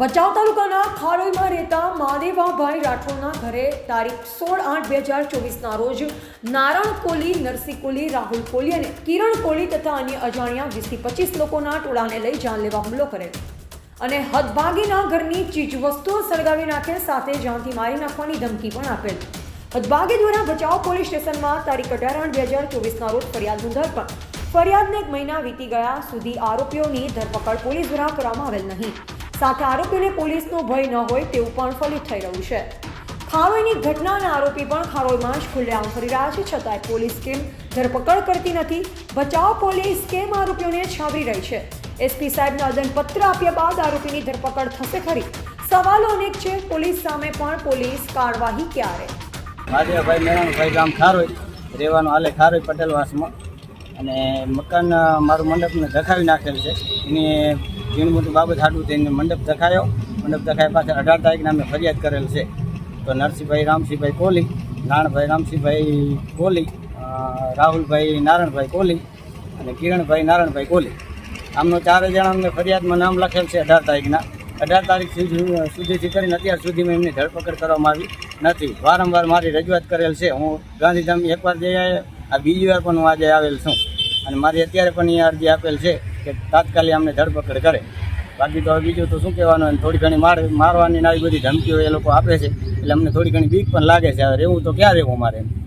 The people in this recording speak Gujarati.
ભચાઉ તાલુકાના ખારોઈમાં રહેતા મહાદેવાભાઈ રાઠોડના ઘરે તારીખ સોળ આઠ બે હજાર ચોવીસના રોજ નારણ કોલી, નરસિંહ કોલી, રાહુલ કોલી અને કિરણ કોલી તથા અન્ય અજાણ્યા વીસથી પચીસ લોકોના ટોળાને લઈ જાનલેવા હુમલો કરેલ અને હદભાગીના ઘરની ચીજવસ્તુઓ સળગાવી નાખેલ સાથે જાનથી મારી નાખવાની ધમકી પણ આપેલ. હદભાગી દ્વારા ભચાઉ પોલીસ સ્ટેશનમાં તારીખ અઢાર આઠ બે હજાર ચોવીસના રોજ ફરિયાદ નોંધાર પણ ફરિયાદને એક મહિના વીતી ગયા સુધી આરોપીઓની ધરપકડ પોલીસ દ્વારા કરવામાં આવેલ નહીં. સાથે આરોપીને પોલીસનો ભય ન હોય તેવું પણ ફલિત થઈ રહ્યું છે. ખારોઈની ઘટનાના આરોપી પણ ખારોઈમાં જ ખુલ્લેઆમ ફરી રહ્યા છે, છતાંય પોલીસ કેમ ધરપકડ કરતી નથી? બચાવ પોલીસ કેમ આરોપીઓને છાવરી રહી છે? એસપી સાહેબને આદનપત્ર આપ્યા બાદ આરોપીની ધરપકડ થશે ખરી? સવાલો અનેક છે, પોલીસ સામે પણ પોલીસ કાર્યવાહી ક્યારે? મહાદેવભાઈ મેરાણભાઈ ગામ ખારોઈ, રહેવાનું હાલે ખારોઈ પટેલવાસમાં અને મકાન મારું મંડપને ધખાવી નાખેલ છે. એની ઝીણ મોટી બાબત હાટું થઈને મંડપ દખાયો મંડપ દખાય પાછળ અઢાર તારીખના અમે ફરિયાદ કરેલ છે. તો નરસિંહભાઈ, રામસિંહભાઈ કોલી નાણભાઈ રામસિંહભાઈ કોલી રાહુલભાઈ નારાયણભાઈ કોહલી અને કિરણભાઈ નારાયણભાઈ કોહલી. આમનો ચારે જણા અમને ફરિયાદમાં નામ લખેલ છે અઢાર તારીખના. અઢાર તારીખ સુધી, સુધીથી કરીને અત્યાર સુધીમાં એમની ધરપકડ કરવામાં આવી નથી. વારંવાર મારી રજૂઆત કરેલ છે. હું ગાંધીધામ એકવાર જઈ આવ્યા, આ બીજી વાર પણ હું આજે આવેલ છું. અને મારી અત્યારે પણ એ અરજી આપેલ છે. કે તાત્કાલિક અમને ધરપકડ કરે. બાકી તો બીજું તો શું કહેવાનું અને થોડી ઘણી માર, મારવાની આવી બધી ધમકીઓ એ લોકો આપે છે. એટલે અમને થોડી ઘણી બીક પણ લાગે છે. હવે રહેવું તો ક્યાં રહેવું મારે? એમ